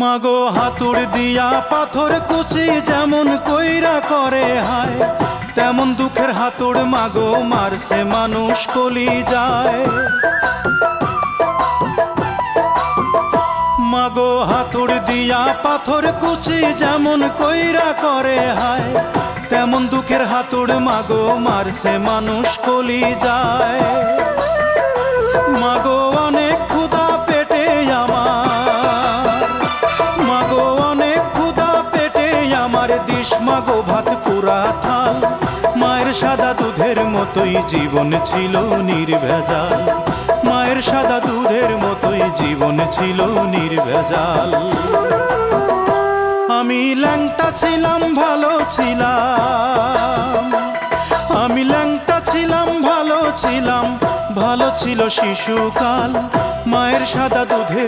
মাগো হাতুড় দিয়া পাথর কুচি যেমন কইরা করে হায়, তেমন দুঃখের হাতুর মাগো মারছে মানুষ কলি যায়। মাগো হাতুড় দিয়া পাথর কুচি যেমন কইরা করে হায়, তেমন দুঃখের হাতুর মাগো মারছে মানুষ কলি যায়। দিস মাগো ভাত পুরা থাল। মায়ের সাদা দুধের মতোই জীবন ছিল নির্ভেজাল। মায়ের সাদা দুধের মতোই জীবন ছিল নির্ভেজাল। আমি ল্যাংটা ছিলাম, ভালো ছিলাম। আমি ল্যাংটা ছিলাম, ভালো ছিলাম। ভালো ছিল শিশুকাল। মায়ের সাদা দুধে